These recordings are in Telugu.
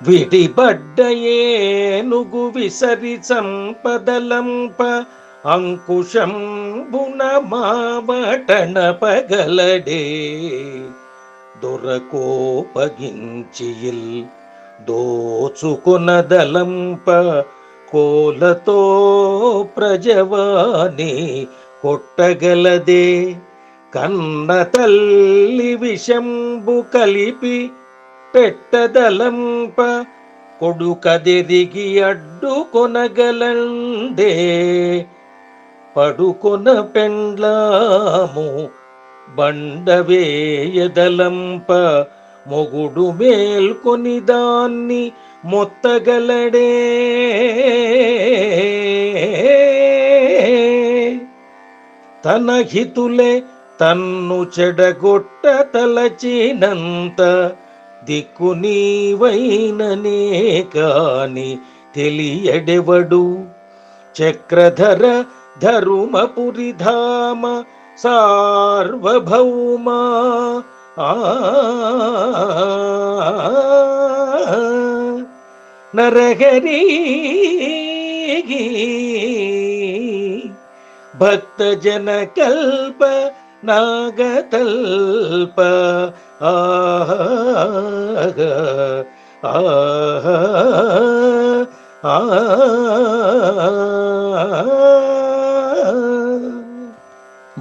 విడిబడ్డ ఏనుగు విసరి సంపదలంప అంకుశంబున మావటన పగలడే దొరకోపగించియిల్ దోచుకునదలంప కోలతో ప్రజవాని కొట్టగలదే కన్న తల్లి విషంబు కలిపి పెట్టదలంప కొడుకదెరిగి అడ్డు కొనగలండే పడుకొన పెండ్లాము బండవేయదలంప మొగుడు మేల్కొని దాన్ని మొత్తగలడే. తన హితులే తన్ను చెడగొట్ట తలచినంత దిక్కు నీవైననే కాని తెలియడెవడు? చక్రధర ధరుమపురి ధామ సార్వభౌమా. ఆ నరహరి భక్తజన కల్ప నాగతల్ప ఆహ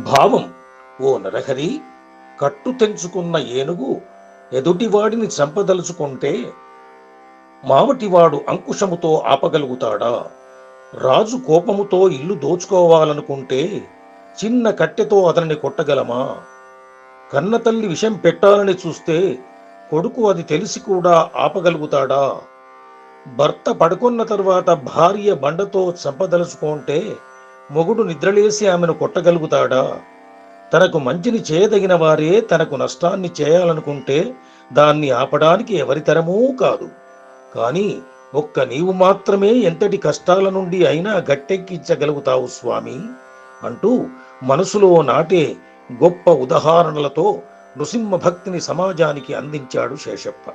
భావం ఓ నరహరి కట్టు తెంచుకున్న ఏనుగు ఎదుటివాడిని చంపదలుచుకుంటే మావటివాడు అంకుశముతో ఆపగలుగుతాడా? రాజు కోపముతో ఇల్లు దోచుకోవాలనుకుంటే చిన్న కట్టెతో అతనిని కొట్టగలమా? కన్నతల్లి విషం పెట్టాలని చూస్తే కొడుకు అది తెలిసి కూడా ఆపగలుగుతాడా? భర్త పడుకున్న తర్వాత భార్య బండతో చంపదలుచుకుంటే మొగుడు నిద్రలేసి ఆమెను కొట్టగలుగుతాడా? తనకు మంచిని చేయదగిన వారే తనకు నష్టాన్ని చేయాలనుకుంటే దాన్ని ఆపడానికి ఎవరితరమూ కాదు. కానీ ఒక్క నీవు మాత్రమే ఎంతటి కష్టాల నుండి అయినా గట్టెక్కించగలుగుతావు స్వామి. అంటూ మనసులో నాటే గొప్ప ఉదాహరణలతో నృసింహ భక్తిని సమాజానికి అందించాడు శేషప్ప.